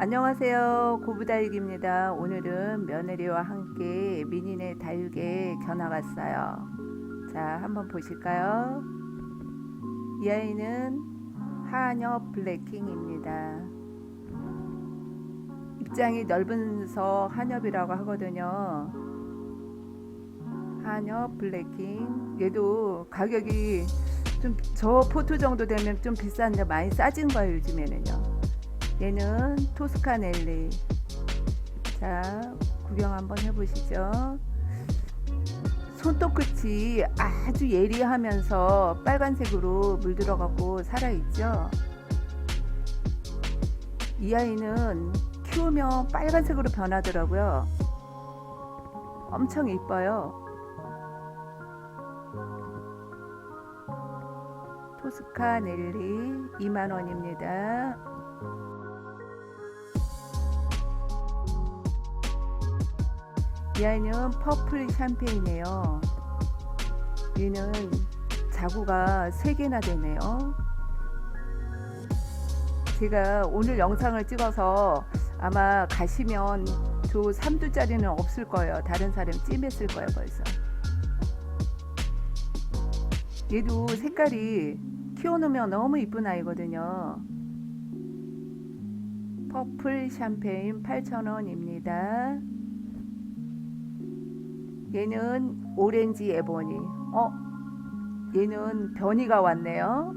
안녕하세요. 고부다육입니다. 오늘은 며느리와 함께 미니네 다육에 견아 갔어요. 자, 한번 보실까요? 이 아이는 하녀 블랙킹입니다. 입장이 넓은 서 한엽이라고 하거든요. 한엽 블랙킹. 얘도 가격이 좀 저 포트 정도 되면 좀 비싼데 많이 싸진 거예요, 요즘에는요. 얘는 토스카넬리. 자, 구경 한번 해보시죠. 손톱 끝이 아주 예리하면서 빨간색으로 물들어가고 살아있죠. 이 아이는 키우면 빨간색으로 변하더라고요. 엄청 이뻐요. 토스카 넬리 2만원입니다. 이 아이는 퍼플 샴페인이에요. 얘는 자구가 3개나 되네요. 제가 오늘 영상을 찍어서 아마 가시면 저 3두짜리는 없을 거예요. 다른 사람 찜했을 거예요, 벌써. 얘도 색깔이 키워놓으면 너무 이쁜 아이거든요. 퍼플 샴페인 8,000원입니다. 얘는 오렌지 에보니. 어? 얘는 변이가 왔네요.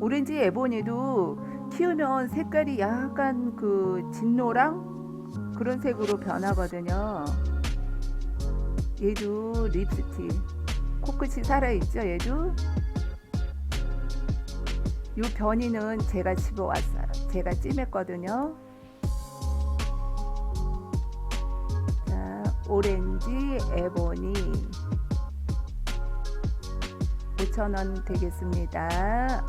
오렌지 에보니도 키우면 색깔이 약간 그 진노랑 그런 색으로 변하거든요. 얘도 립스틱. 코끝이 살아있죠, 얘도? 요 변이는 제가 집어왔어요. 제가 찜했거든요. 오렌지 에보니 5,000원 되겠습니다.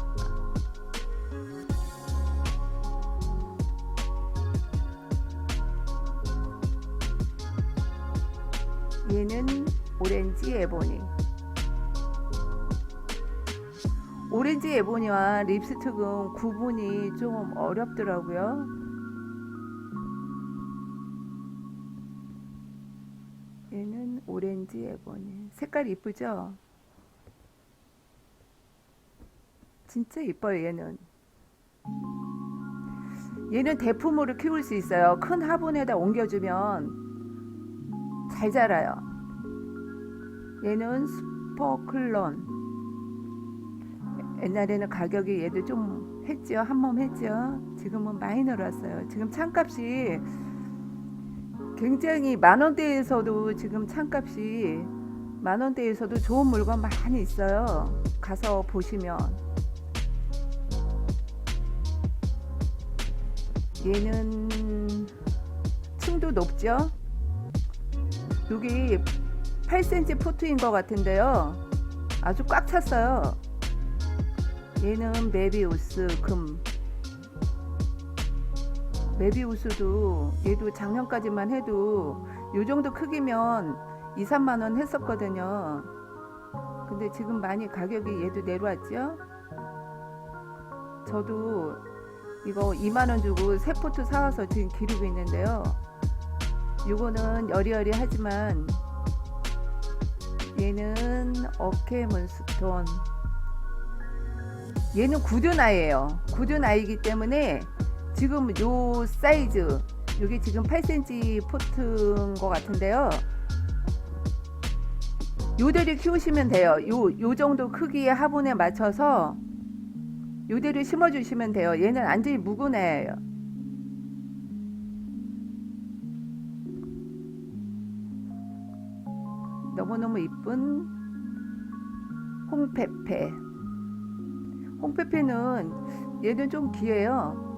얘는 오렌지 에보니. 오렌지 에보니와 립스틱은 구분이 좀 어렵더라고요. 오렌지 에보니. 색깔 이쁘죠? 진짜 이뻐요, 얘는. 얘는 대품으로 키울 수 있어요. 큰 화분에다 옮겨주면 잘 자라요. 얘는 스퍼클론. 옛날에는 가격이 얘도 좀 했죠. 한 몸 했죠. 지금은 많이 늘었어요. 지금 창값이 굉장히 만 원대에서도 지금 창값이 만 원대에서도 좋은 물건 많이 있어요. 가서 보시면 얘는 층도 높죠. 여기 8cm 포트인 것 같은데요. 아주 꽉 찼어요. 얘는 메비우스 금. 메비우스도 얘도 작년까지만 해도 요 정도 크기면 2, 3만 원 했었거든요. 근데 지금 많이 가격이 얘도 내려왔죠? 저도 이거 2만 원 주고 새 포트 사와서 지금 기르고 있는데요. 요거는 여리여리하지만 얘는 어케 문스톤 얘는 굳은 아이예요. 굳은 아이기 때문에 지금 요 사이즈 여기 지금 8cm 포트인 것 같은데요. 요대로 키우시면 돼요. 요, 요 정도 크기의 화분에 맞춰서 요대로 심어 주시면 돼요. 얘는 완전히 묵은 애예요. 너무너무 이쁜 홍페페. 홍페페는 얘는 좀 귀해요.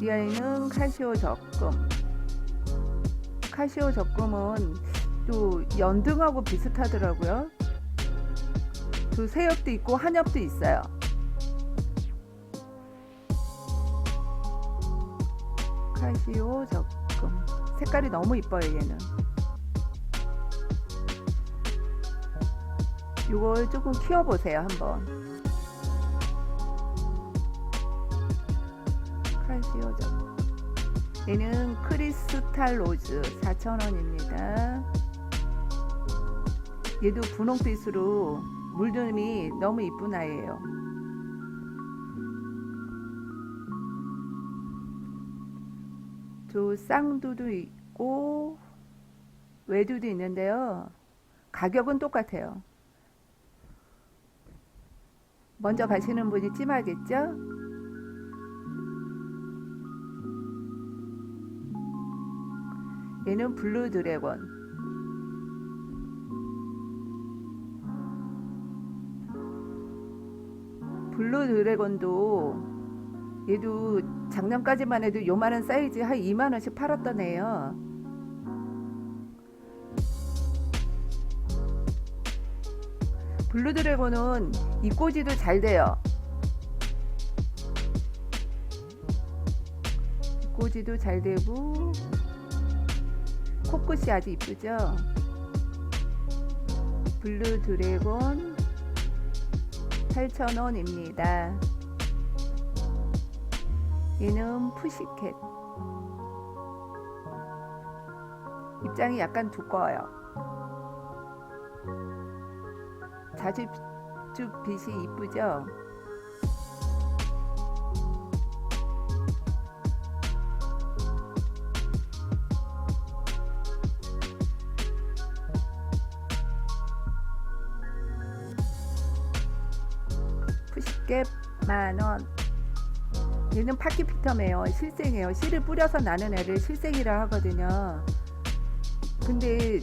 이 아이는 카시오 적금. 카시오 적금은 또 연등하고 비슷하더라고요. 그 새엽도 있고 한엽도 있어요. 카시오 적금. 색깔이 너무 이뻐요, 얘는. 이걸 조금 키워보세요, 한번. 얘는 크리스탈 로즈 4,000원입니다. 얘도 분홍빛으로 물들음이 너무 이쁜 아이예요. 저 쌍두도 있고 외두도 있는데요. 가격은 똑같아요. 먼저 가시는 분이 찜하겠죠? 얘는 블루 드래곤. 블루 드래곤도 얘도 작년까지만 해도 요만한 사이즈 한 2만 원씩 팔았던 애요. 블루 드래곤은 입꼬지도 잘 돼요. 입꼬지도 잘 되고 코끝이 아주 이쁘죠. 블루 드래곤 8,000원입니다. 얘는 푸시캣. 입장이 약간 두꺼워요. 자주쭉 빛이 이쁘죠? 얘는 파키피터메요. 실생이에요. 씨를 뿌려서 나는 애를 실생이라 하거든요. 근데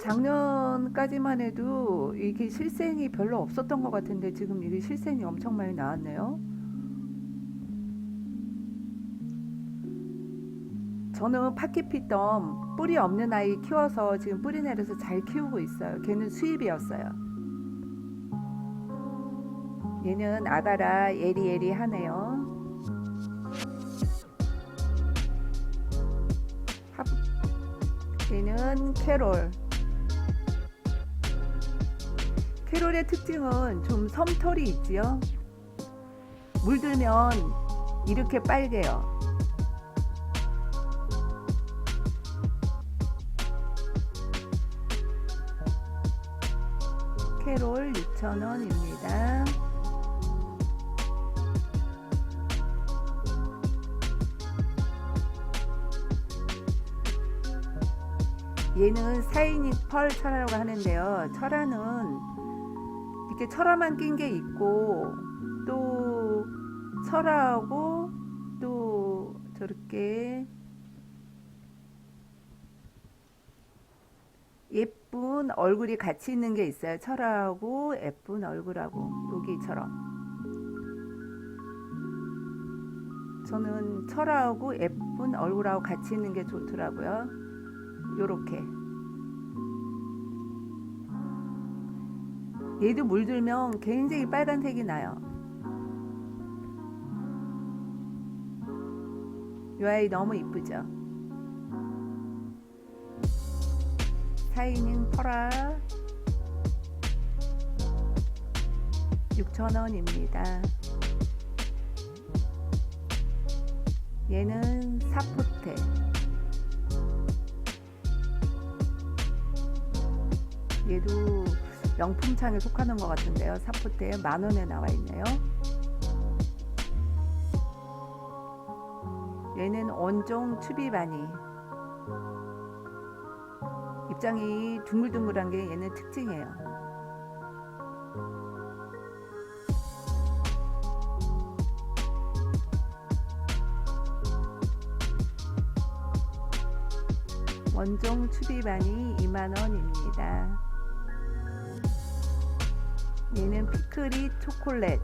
작년까지만 해도 이게 실생이 별로 없었던 것 같은데 지금 이게 실생이 엄청 많이 나왔네요. 저는 파키피덤 뿌리 없는 아이 키워서 지금 뿌리 내려서 잘 키우고 있어요. 걔는 수입이었어요. 얘는 아가라 예리예리 하네요. 얘는 캐롤. 캐롤의 특징은 좀 섬털이 있지요. 물들면 이렇게 빨개요. 캐롤 6,000원입니다. 얘는 사이닉 펄 철화라고 하는데요. 철화는 이렇게 철화만 낀 게 있고 또 철화하고 또 저렇게 예쁜 얼굴이 같이 있는 게 있어요. 철화하고 예쁜 얼굴하고 여기처럼. 저는 철화하고 예쁜 얼굴하고 같이 있는 게 좋더라고요. 요렇게. 얘도 물들면 굉장히 빨간색이 나요. 이 아이 너무 이쁘죠? 사이닝 퍼라 6,000원입니다. 얘는 사포테 얘도 명품창에 속하는 것 같은데요. 사포테에 만 원에 나와 있네요. 얘는 원종 추비바니. 입장이 둥글둥글한 게 얘는 특징이에요. 원종 추비바니 2만원입니다. 얘는 피크리 초콜릿.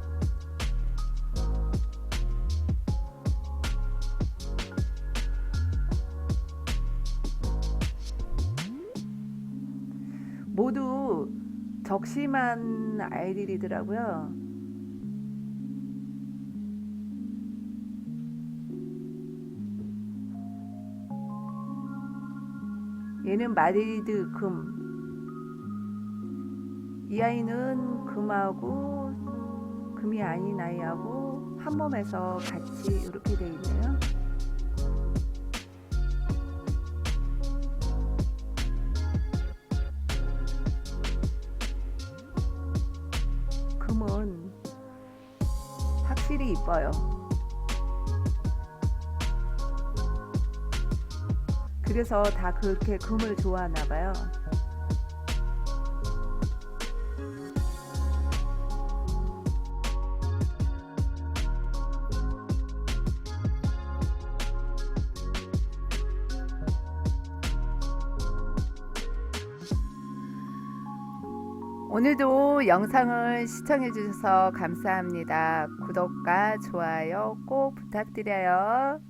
모두 적심한 아이들이더라고요. 얘는 마리드 금. 이 아이는 금하고 금이 아닌 아이하고 한 몸에서 같이 이렇게 돼 있네요. 금은 확실히 이뻐요. 그래서 다 그렇게 금을 좋아하나 봐요. 오늘도 영상을 시청해 주셔서 감사합니다. 구독과 좋아요 꼭 부탁드려요.